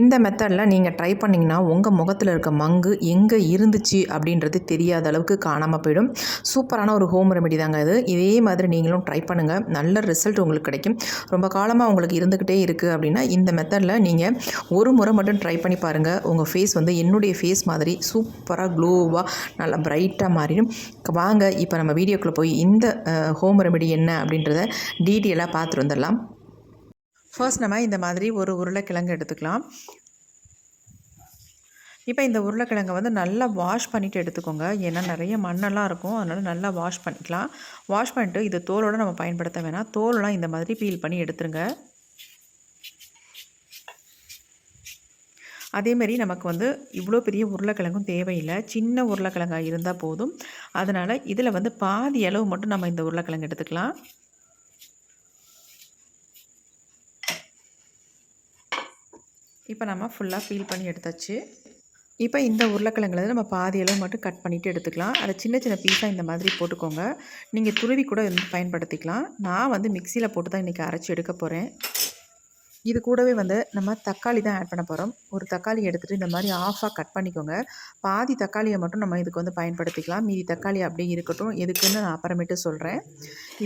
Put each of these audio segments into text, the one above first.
இந்த மெத்தடில் நீங்கள் ட்ரை பண்ணிங்கன்னா உங்கள் முகத்தில் இருக்க மங்கு எங்கே இருந்துச்சு அப்படின்றது தெரியாத அளவுக்கு காணாமல் போயிடும். சூப்பரான ஒரு ஹோம் ரெமெடி தாங்க இது. இதே மாதிரி நீங்களும் ட்ரை பண்ணுங்கள் நல்ல ரிசல்ட் உங்களுக்கு கிடைக்கும். ரொம்ப காலமாக உங்களுக்கு இருந்துக்கிட்டே இருக்குது அப்படின்னா இந்த மெத்தடில் நீங்கள் ஒரு முறை மட்டும் ட்ரை பண்ணி பாருங்கள் உங்கள் ஃபேஸ் வந்து என்னுடைய ஃபேஸ் மாதிரி சூப்பராக க்ளோவாக நல்லா பிரைட்டாக மாறிடும். வாங்க இப்போ நம்ம வீடியோக்குள்ளே போய் இந்த ஹோம் ரெமெடி என்ன அப்படின்றத டீட்டெயிலாக பார்த்துட்டு வந்துடலாம். ஃபர்ஸ்ட் நம்ம இந்த மாதிரி ஒரு உருளைக்கிழங்கு எடுத்துக்கலாம். இப்போ இந்த உருளைக்கிழங்கை வந்து நல்லா வாஷ் பண்ணிவிட்டு எடுத்துக்கோங்க. ஏன்னா நிறைய மண்ணெல்லாம் இருக்கும். அதனால் நல்லா வாஷ் பண்ணிக்கலாம். வாஷ் பண்ணிட்டு இது தோலோடு நம்ம பயன்படுத்த வேணாம். தோலெலாம் இந்த மாதிரி பீல் பண்ணி எடுத்துருங்க. அதேமாரி நமக்கு வந்து இவ்வளோ பெரிய உருளைக்கிழங்கும் தேவையில்லை. சின்ன உருளைக்கிழங்காக இருந்தால் போதும். அதனால் இதில் வந்து பாதி அளவு மட்டும் நம்ம இந்த உருளைக்கிழங்கு எடுத்துக்கலாம். இப்போ நம்ம ஃபுல்லாக ஃபீல் பண்ணி எடுத்தாச்சு. இப்போ இந்த உருளைக்கிழங்குல நம்ம பாதி அளவு மட்டும் கட் பண்ணிவிட்டு எடுத்துக்கலாம். அதை சின்ன சின்ன பீஸாக இந்த மாதிரி போட்டுக்கோங்க. நீங்கள் துருவி கூட வந்து பயன்படுத்திக்கலாம். நான் வந்து மிக்சியில் போட்டு தான் இன்றைக்கி அரைச்சி எடுக்க போகிறேன் இது கூடவே வந்து நம்ம தக்காளி தான் ஆட் பண்ண போகிறோம் ஒரு தக்காளி எடுத்துகிட்டு இந்த மாதிரி ஆஃபாக கட் பண்ணிக்கோங்க. பாதி தக்காளியை மட்டும் நம்ம இதுக்கு வந்து பயன்படுத்திக்கலாம். மீதி தக்காளி அப்படியே இருக்கட்டும். எதுக்குன்னு நான் அப்புறமேட்டு சொல்கிறேன்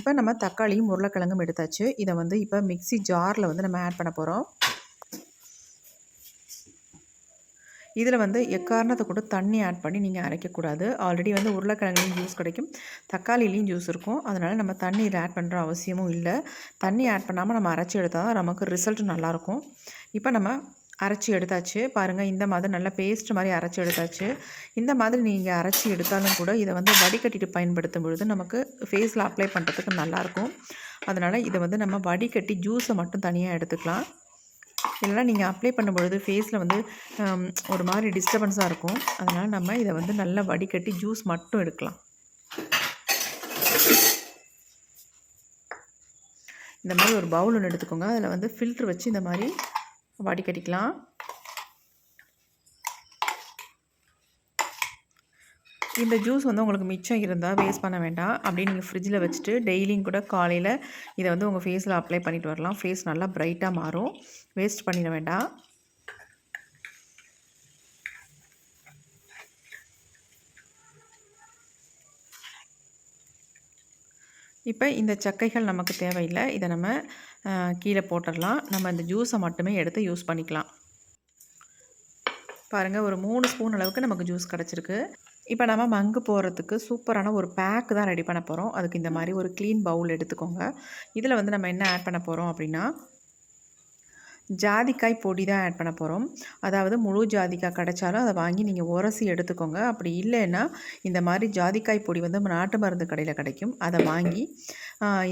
இப்போ நம்ம தக்காளியும் உருளைக்கிழங்கும் எடுத்தாச்சு. இதை வந்து இப்போ மிக்சி ஜாரில் வந்து நம்ம ஆட் பண்ண போகிறோம் இதில் வந்து எக்காரணத்தை கூட தண்ணி ஆட் பண்ணி நீங்கள் அரைக்கக்கூடாது. ஆல்ரெடி வந்து உருளைக்கிழங்குலையும் ஜூஸ் கிடைக்கும். தக்காளிலையும் ஜூஸ் இருக்கும். அதனால் நம்ம தண்ணி இதில் ஆட் பண்ணுற அவசியமும் இல்லை. தண்ணி ஆட் பண்ணாமல் நம்ம அரைச்சி எடுத்தால் தான் நமக்கு ரிசல்ட் நல்லாயிருக்கும். இப்போ நம்ம அரைச்சி எடுத்தாச்சு. பாருங்கள் இந்த மாதிரி நல்லா பேஸ்ட் மாதிரி அரைச்சி எடுத்தாச்சு. இந்த மாதிரி நீங்கள் அரைச்சி எடுத்தாலும் கூட இதை வந்து வடிகட்டிட்டு பயன்படுத்தும் பொழுது நமக்கு ஃபேஸில் அப்ளை பண்ணுறதுக்கு நல்லாயிருக்கும். அதனால் இதை வந்து நம்ம வடிகட்டி ஜூஸை மட்டும் தனியாக எடுத்துக்கலாம். இல்லைனா நீங்கள் அப்ளை பண்ணும்பொழுது ஃபேஸில் வந்து ஒரு மாதிரி டிஸ்டர்பன்ஸாக இருக்கும். அதனால் நம்ம இதை வந்து நல்லா வடிகட்டி ஜூஸ் மட்டும் எடுக்கலாம். இந்த மாதிரி ஒரு பவுல் ஒன்று எடுத்துக்கோங்க. அதில் வந்து ஃபில்ட்ரு வச்சு இந்த மாதிரி வடிகட்டிக்கலாம். இந்த ஜூஸ் வந்து உங்களுக்கு மிச்சம் இருந்தால் வேஸ்ட் பண்ண வேண்டாம். அப்படியே நீங்கள் ஃப்ரிட்ஜில் வச்சுட்டு டெய்லியும் கூட காலையில் இதை வந்து உங்கள் ஃபேஸில் அப்ளை பண்ணிட்டு வரலாம். ஃபேஸ் நல்லா ப்ரைட்டாக மாறும். வேஸ்ட் பண்ணிட வேண்டாம். இப்போ இந்த சக்கைகள் நமக்கு தேவையில்லை. இதை நம்ம கீழே போட்டுடலாம். நம்ம இந்த ஜூஸை மட்டுமே எடுத்து யூஸ் பண்ணிக்கலாம். பாருங்கள் ஒரு மூணு ஸ்பூன் அளவுக்கு நமக்கு ஜூஸ் கிடச்சிருக்கு. இப்போ நம்ம மங்கு போகிறதுக்கு சூப்பரான ஒரு பேக்கு தான் ரெடி பண்ண போகிறோம் அதுக்கு இந்த மாதிரி ஒரு க்ளீன் பவுல் எடுத்துக்கோங்க. இதில் வந்து நம்ம என்ன ஆட் பண்ண போகிறோம் அப்படின்னா ஜாதிக்காய் பொடி தான் ஆட் பண்ண போகிறோம் அதாவது முழு ஜாதிக்காய் கிடைச்சாலும் அதை வாங்கி நீங்கள் உரசி எடுத்துக்கோங்க. அப்படி இல்லைன்னா இந்த மாதிரி ஜாதிக்காய் பொடி வந்து நாட்டு மருந்து கடையில் கிடைக்கும். அதை வாங்கி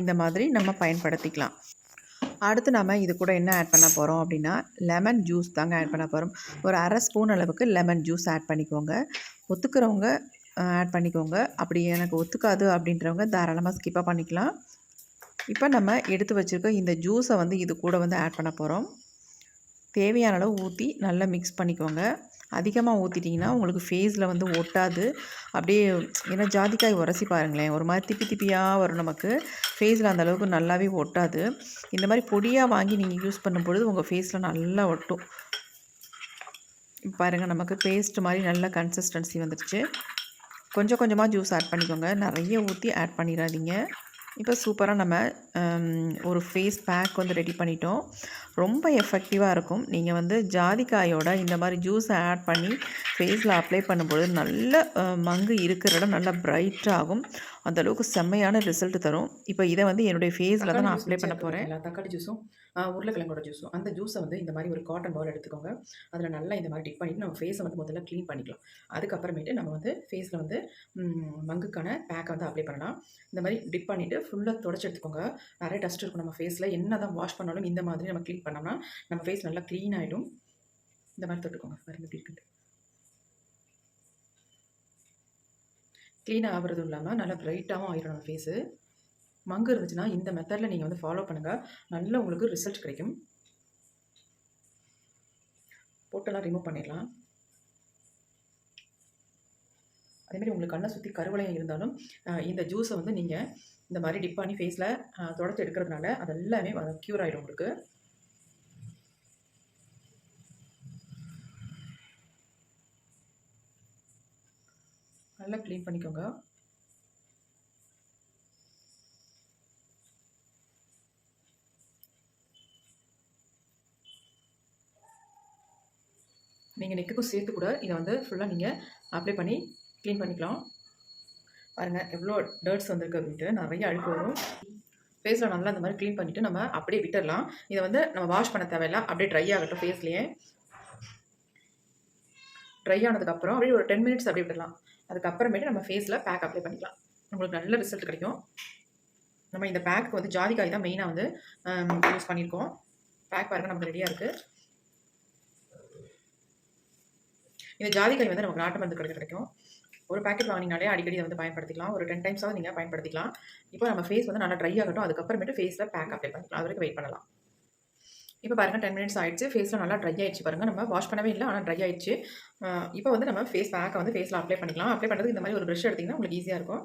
இந்த மாதிரி நம்ம பயன்படுத்திக்கலாம். அடுத்து நம்ம இது கூட என்ன ஆட் பண்ண போகிறோம் அப்படின்னா லெமன் ஜூஸ் தாங்க ஆட் பண்ண போகிறோம் ஒரு அரை ஸ்பூன் அளவுக்கு லெமன் ஜூஸ் ஆட் பண்ணிக்கோங்க. ஒத்துக்கிறவங்க ஆட் பண்ணிக்கோங்க. அப்படி எனக்கு ஒத்துக்காது அப்படின்றவங்க தாராளமாக ஸ்கிப்பாக பண்ணிக்கலாம். இப்போ நம்ம எடுத்து வச்சுருக்க இந்த ஜூஸை வந்து இது கூட வந்து ஆட் பண்ண போகிறோம் தேவையான அளவு ஊற்றி நல்லா மிக்ஸ் பண்ணிக்கோங்க. அதிகமாக ஊற்றிட்டிங்கன்னா உங்களுக்கு ஃபேஸில் வந்து ஒட்டாது. அப்படியே ஏன்னா ஜாதிக்காய் உரசி பாருங்களேன். ஒரு மாதிரி திப்பி திப்பியாக வரும் நமக்கு. ஃபேஸில் அந்த அளவுக்கு நல்லாவே ஒட்டாது. இந்த மாதிரி பொடியாக வாங்கி நீங்கள் யூஸ் பண்ணும்பொழுது உங்கள் ஃபேஸில் நல்லா ஒட்டும். பாருங்கள் நமக்கு பேஸ்ட் மாதிரி நல்ல கன்சிஸ்டன்சி வந்துடுச்சு. கொஞ்சம் கொஞ்சமாக ஜூஸ் ஆட் பண்ணிக்கோங்க. நிறைய ஊற்றி ஆட் பண்ணிடாதீங்க. இப்போ சூப்பராக நம்ம ஒரு ஃபேஸ் பேக் வந்து ரெடி பண்ணிட்டோம். ரொம்ப எஃபெக்டிவாக இருக்கும். நீங்கள் வந்து ஜாதிக்காயோட இந்த மாதிரி ஜூஸை ஆட் பண்ணி ஃபேஸில் அப்ளை பண்ணும்பொழுது நல்ல மங்கு இருக்கிற இடம் நல்லா பிரைட்டாகும் அந்தளவுக்கு செம்மையான ரிசல்ட் தரும். இப்போ இதை வந்து என்னுடைய ஃபேஸில் தான் நான் அப்ளை பண்ண போகிறேன் தக்காளி ஜூஸும் உருளைக்கிழங்கோட ஜூஸும் அந்த ஜூஸை வந்து இந்த மாதிரி ஒரு காட்டன் பவுல் எடுத்துக்கோங்க. அதில் நல்லா இந்த மாதிரி டிப் பண்ணிவிட்டு நம்ம ஃபேஸை வந்து முதல்ல க்ளீன் பண்ணிக்கலாம். அதுக்கப்புறமேட்டு நம்ம வந்து ஃபேஸில் வந்து மங்குக்கான பேக்கை வந்து அப்ளை பண்ணலாம். இந்த மாதிரி டிப் பண்ணிவிட்டு ஃபுல்லாக தொடச்சி எடுத்துக்கோங்க. நிறைய டஸ்ட் இருக்கும் நம்ம ஃபேஸில் என்ன தான் வாஷ் பண்ணாலும் இந்த மாதிரி நம்ம க்ளீன் பண்ணோம்னா நம்ம ஃபேஸ் நல்லா க்ளீன் ஆகிடும் இந்த மாதிரி தொட்டுக்கோங்க. பாருங்க எப்படி இருக்குது க்ளீன் ஆகிறதும் இல்லாமல் நல்லா ப்ரைட்டாகவும் ஆகிடும் நம்ம ஃபேஸு மங்கு இருந்துச்சுன்னா இந்த மெத்தடில் நீங்கள் வந்து ஃபாலோ பண்ணுங்கள் நல்ல உங்களுக்கு ரிசல்ட் கிடைக்கும். போட்டெல்லாம் ரிமூவ் பண்ணிடலாம். அதேமாதிரி உங்களுக்கு கண்ணை சுற்றி கருவளையம் இருந்தாலும் இந்த ஜூஸை வந்து நீங்கள் இந்த மாதிரி டிப் பண்ணி ஃபேஸில் தொடச்சி எடுக்கிறதுனால அதெல்லாமே க்யூர் ஆகிடும் உங்களுக்கு. நல்லா க்ளீன் பண்ணிக்கோங்க. நீங்கள் நெக்குக்கும் சேர்த்து கூட இதை வந்து ஃபுல்லாக நீங்கள் அப்ளை பண்ணி க்ளீன் பண்ணிக்கலாம். பாருங்கள் எவ்வளோ டர்ட்ஸ் வந்திருக்கு அப்படின்ட்டு நிறைய அழுக்கு வரும். ஃபேஸில் நல்லா இந்த மாதிரி க்ளீன் பண்ணிவிட்டு நம்ம அப்படியே விட்டுடலாம் இதை வந்து நம்ம வாஷ் பண்ண தேவையில்லை. அப்படியே ட்ரை ஆகட்டும் ஃபேஸ்லேயே ட்ரை ஆனதுக்கப்புறம் அப்படியே ஒரு டென் மினிட்ஸ் அப்படியே விடலாம். அதுக்கப்புறமேட்டு நம்ம ஃபேஸில் பேக் அப்ளை பண்ணிக்கலாம். உங்களுக்கு நல்ல ரிசல்ட் கிடைக்கும். நம்ம இந்த பேக்கு வந்து ஜாதிக்காய் தான் மெயினாக வந்து யூஸ் பண்ணியிருக்கோம். பேக் பாருங்கள் நமக்கு ரெடியாக இருக்குது இந்த ஜாதிக்காய் வந்து நமக்கு நாட்டு மருந்து கடையில் கிடைக்கும். ஒரு பேக்கெட் வாங்கினாலே அடிக்கடி வந்து பயன்படுத்திக்கலாம். ஒரு டென் டைம்ஸாவது நீங்கள் பயன்படுத்திக்கலாம். இப்போ நம்ம ஃபேஸ் வந்து நல்லா ட்ரை ஆகட்டும். அதுக்கப்புறமேட்டு ஃபேஸில் பேக் அப்ளை பண்ணிக்கலாம். அது வரைக்கும் வெயிட் பண்ணலாம். இப்போ பாருங்கள் டென் மினிட்ஸ் ஆயிடுச்சு. ஃபேஸில் நல்லா ட்ரை ஆயிடுச்சு பாருங்கள் நம்ம வாஷ் பண்ணவே இல்லை ஆனால் ட்ரை ஆயிடுச்சு. இப்போ வந்து நம்ம ஃபேஸ் பேக்கை வந்து ஃபேஸில் அப்ளை பண்ணிக்கலாம். அப்ளை பண்ணுறதுக்கு இந்த மாதிரி ஒரு ப்ரெஷ் எடுத்திங்கன்னா உங்களுக்கு ஈஸியாக இருக்கும்.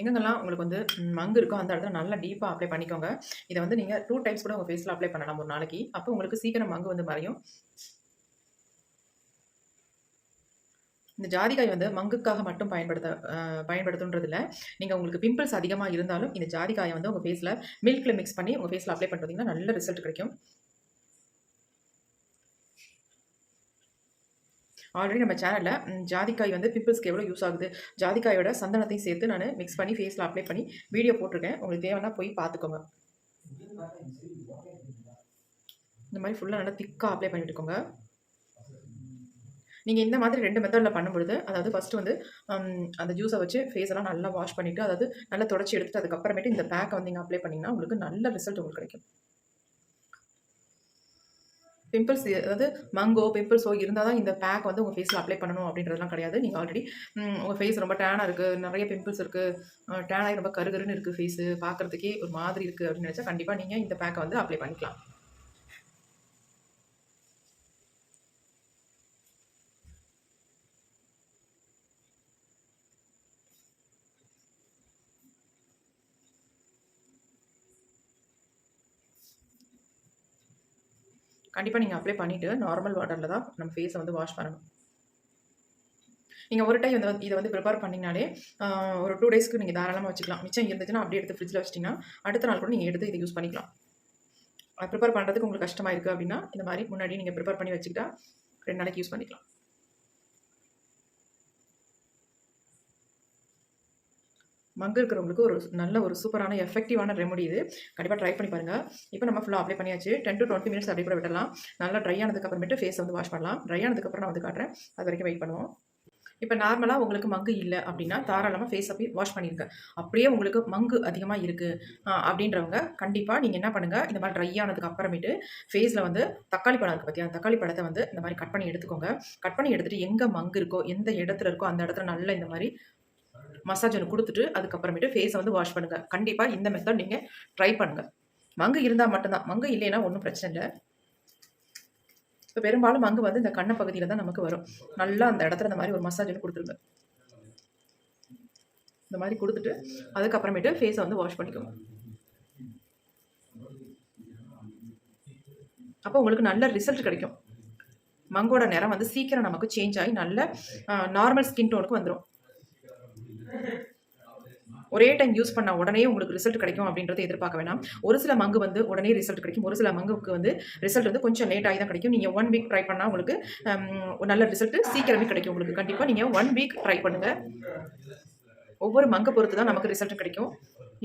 எங்கெங்கெல்லாம் உங்களுக்கு வந்து மங்கு இருக்கோ அந்த இடத்துல நல்லா டீப்பாக அப்ளை பண்ணிக்கோங்க. இதை வந்து நீங்கள் டூ டைம்ஸ் கூட உங்கள் ஃபேஸில் அப்ளை பண்ணலாம் ஒரு நாளைக்கு. அப்போ உங்களுக்கு சீக்கிரம் மங்கு வந்து மறையும். இந்த ஜாதிக்காய் வந்து மங்குக்காக மட்டும் பயன்படுத்த பயன்படுத்துன்றதில்ல. நீங்கள் உங்களுக்கு பிம்பிள்ஸ் அதிகமாக இருந்தாலும் இந்த ஜாதிக்காயை வந்து உங்கள் ஃபேஸில் மில்கில் மிக்ஸ் பண்ணி உங்கள் ஃபேஸில் அப்ளை பண்ணுறீங்கன்னா நல்ல ரிசல்ட் கிடைக்கும். ஆல்ரெடி நம்ம சேனலில் ஜாதிக்காய் வந்து பிம்பிள்ஸ்க்கு எவ்வளோ யூஸ் ஆகுது? ஜாதிக்காயோட சந்தனத்தையும் சேர்த்து நான் மிக்ஸ் பண்ணி ஃபேஸில் அப்ளை பண்ணி வீடியோ போட்டிருக்கேன். உங்களுக்கு தேவைன்னா போய் பார்த்துக்கோங்க. இந்த மாதிரி ஃபுல்லாக நல்லா திக்காக அப்ளை பண்ணிட்டுக்கோங்க. நீங்கள் இந்த மாதிரி ரெண்டு மெத்தடில் பண்ணும்பொழுது அதாவது ஃபஸ்ட்டு வந்து அந்த ஜூஸை வச்சு ஃபேஸ் எல்லாம் நல்லா வாஷ் பண்ணிவிட்டு அதாவது நல்லா தொடச்சி எடுத்துட்டு அதுக்கப்புறமேட்டு இந்த பேக்கை வந்து நீங்கள் அப்ளை பண்ணிங்கன்னா உங்களுக்கு நல்ல ரிசல்ட் உங்களுக்கு கிடைக்கும். பிம்பிள்ஸ் அதாவது மங்கோ பிம்பிள்ஸோ இருந்தால் தான் இந்த பேக் வந்து உங்கள் ஃபேஸில் அப்ளை பண்ணணும் அப்படின்றதுலாம் கிடையாது. நீங்கள் ஆல்ரெடி உங்கள் ஃபேஸ் ரொம்ப டேனாக இருக்குது நிறைய பிம்பிள்ஸ் இருக்குது டேனாகி ரொம்ப கருகருன்னு இருக்குது ஃபேஸு பார்க்குறதுக்கே ஒரு மாதிரி இருக்குது அப்படின்னு நினச்சா கண்டிப்பாக நீங்கள் இந்த பேக்கை வந்து அப்ளை பண்ணிக்கலாம். கண்டிப்பாக நீங்கள் அப்ளை பண்ணிவிட்டு நார்மல் வாட்டரில் தான் நம்ம ஃபேஸை வந்து வாஷ் பண்ணணும். நீங்கள் ஒரு டைம் வந்து இதை வந்து ப்ரிப்பேர் பண்ணிங்கனாலே ஒரு டூ டேஸ்க்கு நீங்கள் தாராளமாக வச்சுக்கலாம். மிச்சம் இருந்துச்சுன்னா அப்படியே எடுத்து ஃப்ரிட்ஜில் வச்சிட்டிங்கன்னா அடுத்த நாள் கூட நீங்கள் எடுத்து இதை யூஸ் பண்ணிக்கலாம். ப்ரிப்பேர் பண்ணுறதுக்கு உங்களுக்கு கஷ்டமாக இருக்குது அப்படின்னா இந்த மாதிரி முன்னாடி நீங்கள் ப்ரிப்பேர் பண்ணி வச்சுக்கிட்டா ரெண்டு நாளைக்கு யூஸ் பண்ணிக்கலாம். மங்கு இருக்கிறவங்களுக்கு ஒரு நல்ல ஒரு சூப்பரான எஃபெக்டிவான ரெமடி இது. கண்டிப்பாக ட்ரை பண்ணி பாருங்கள் இப்போ நம்ம ஃபுல்லாக அப்ளை பண்ணியாச்சு. டென் டு டுவெண்ட்டி மினிட்ஸ் அப்படி கூட விடலாம் நல்லா ட்ரை ஆனதுக்கப்புறமேட்டு ஃபேஸ் வந்து வாஷ் பண்ணலாம். ட்ரை ஆனதுக்கப்புறம் நான் வந்து காட்டுறேன். அது வரைக்கும் வெயிட் பண்ணுவோம். இப்போ நார்மலாக உங்களுக்கு மங்கு இல்லை அப்படின்னா தாராளமாக ஃபேஸ் அப்படி வாஷ் பண்ணிருங்க. அப்படியே உங்களுக்கு மங்கு அதிகமாக இருக்குது அப்படின்றவங்க கண்டிப்பாக நீங்கள் என்ன பண்ணுங்கள் இந்த மாதிரி ட்ரை ஆனதுக்கு அப்புறமேட்டு ஃபேஸில் வந்து தக்காளி பழம் இருக்குது பார்த்தியா தக்காளி பழத்தை வந்து இந்த மாதிரி கட் பண்ணி எடுத்துக்கோங்க. கட் பண்ணி எடுத்துகிட்டு எங்கே மங்கு இருக்கோ எந்த இடத்துல இருக்கோ அந்த இடத்துல நல்லா இந்த மாதிரி மசாஜ் ஒன்று கொடுத்துட்டு அதுக்கப்புறமேட்டு ஃபேஸை வந்து வாஷ் பண்ணுங்கள் கண்டிப்பாக இந்த மெத்தட் நீங்கள் ட்ரை பண்ணுங்கள் மங்கு இருந்தால் மட்டும்தான். மங்கு இல்லைன்னா ஒன்றும் பிரச்சனை இல்லை. இப்போ பெரும்பாலும் மங்கு வந்து இந்த கண்ணை பகுதியில் தான் நமக்கு வரும். நல்லா அந்த இடத்துல இந்த மாதிரி ஒரு மசாஜ் ஒன்று கொடுத்துருங்க. இந்த மாதிரி கொடுத்துட்டு அதுக்கப்புறமேட்டு ஃபேஸை வந்து வாஷ் பண்ணிக்கோங்க. அப்போ உங்களுக்கு நல்ல ரிசல்ட் கிடைக்கும். மங்கோட நிறம் வந்து சீக்கிரம் நமக்கு சேஞ்ச் ஆகி நல்ல நார்மல் ஸ்கின் டோனுக்கு வந்துடும் ஒரே டைம் யூஸ் பண்ண உடனே உங்களுக்கு ரிசல்ட் கிடைக்கும் அப்படின்றத எதிர்பார்க்க வேணாம். ஒரு சில மங்கு வந்து உடனே ரிசல்ட் கிடைக்கும். ஒரு சில மங்குக்கு வந்து ரிசல்ட் வந்து கொஞ்சம் லேட் ஆகி தான் கிடைக்கும். நீங்கள் ஒன் வீக் ட்ரை பண்ணால் உங்களுக்கு நல்ல ரிசல்ட் சீக்கிரமே கிடைக்கும் உங்களுக்கு. கண்டிப்பாக நீங்கள் ஒன் வீக் ட்ரை பண்ணுங்கள் ஒவ்வொரு மங்கை பொறுத்து தான் நமக்கு ரிசல்ட் கிடைக்கும்.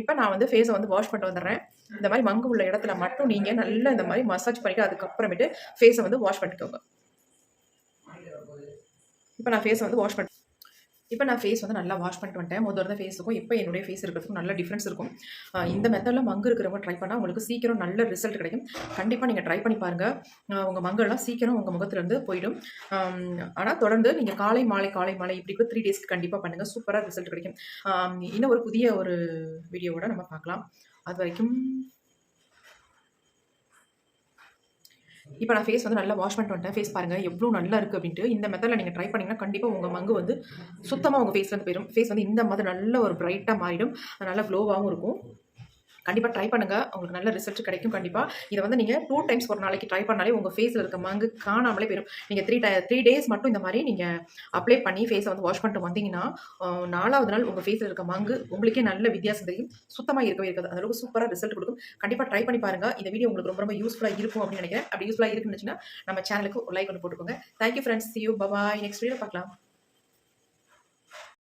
இப்போ நான் வந்து ஃபேஸை வந்து வாஷ் பண்ணிட்டு வந்துடுறேன். இந்த மாதிரி மங்கு உள்ள இடத்துல மட்டும் நீங்கள் நல்லா இந்த மாதிரி மசாஜ் பண்ணிவிட்டு அதுக்கப்புறமேட்டு ஃபேஸை வந்து வாஷ் பண்ணிக்கோங்க. இப்போ நான் ஃபேஸை வந்து வாஷ் பண்ணி இப்போ நான் ஃபேஸ் வந்து நல்லா வாஷ் பண்ணிட்டு வந்துட்டேன். முதல்ல இருந்த ஃபேஸுக்கும் இப்போ என்னுடைய ஃபேஸ் இருக்கிறதுக்கும் நல்ல டிஃப்ரென்ஸ் இருக்கும். இந்த மெத்தடில் மங்கு இருக்கிறவங்க ட்ரை பண்ணால் உங்களுக்கு சீக்கிரம் நல்ல ரிசல்ட் கிடைக்கும். கண்டிப்பாக நீங்கள் ட்ரை பண்ணி பாருங்கள் உங்கள் மங்கெல்லாம் சீக்கிரம் உங்கள் முகத்துலேருந்து போயிடும். ஆனால் தொடர்ந்து நீங்கள் காலை மாலை காலை மாலை இப்படி த்ரீ டேஸ்க்கு கண்டிப்பாக பண்ணுங்கள் சூப்பராக ரிசல்ட் கிடைக்கும். இன்னும் ஒரு புதிய ஒரு வீடியோவோட நம்ம பார்க்கலாம். அது வரைக்கும் இப்போ நான் ஃபேஸ் வந்து நல்லா வாஷ் பண்ணிட்டு வந்துட்டேன். ஃபேஸ் பாருங்கள் எவ்வளோ நல்லா இருக்குது அப்படின்ட்டு. இந்த மெத்தடில் நீங்கள் ட்ரை பண்ணிங்கன்னா கண்டிப்பாக உங்கள் மங்கு வந்து சுத்தமாக உங்கள் ஃபேஸ்லேருந்து போயிடும் ஃபேஸ் வந்து இந்த மாதிரி நல்ல ஒரு பிரைட்டாக மாறிடும். நல்லா க்ளோவாகவும் இருக்கும். கண்டிப்பாக ட்ரை பண்ணுங்கள் உங்களுக்கு நல்ல ரிசல்ட் கிடைக்கும் கண்டிப்பாக இதை வந்து நீங்கள் டூ டைம்ஸ் ஒரு நாளைக்கு ட்ரை பண்ணாலே உங்கள் ஃபேஸில் இருக்க மங்கு காணாமலே போயிடும் நீங்கள் த்ரீ டை த்ரீ டேஸ் மட்டும் இந்த மாதிரி நீங்கள் அப்ளை பண்ணி ஃபேஸை வந்து வாஷ் பண்ணிட்டு வந்தீங்கன்னா நாலாவது நாள் உங்கள் ஃபேஸில் இருக்க மங்கு உங்களுக்கே நல்ல வித்தியாசம் தெரியும். சுத்தமாக இருக்கவே இருக்காது. அந்தளவுக்கு சூப்பராக ரிசல்ட் கொடுக்கும். கண்டிப்பாக ட்ரை பண்ணி பாருங்கள் இந்த வீடியோ உங்களுக்கு ரொம்ப ரொம்ப யூஸ்ஃபுல்லாக இருக்கும் அப்படின்னு நினைக்கிறேன். அப்படி யூஸ்ஃபுல்லாக இருக்குன்னு நம்ம சேனலுக்கு ஒரு லைக் ஒன்று போட்டுக்கோங்க. Thank you friends you bye bye next video பார்க்கலாம்.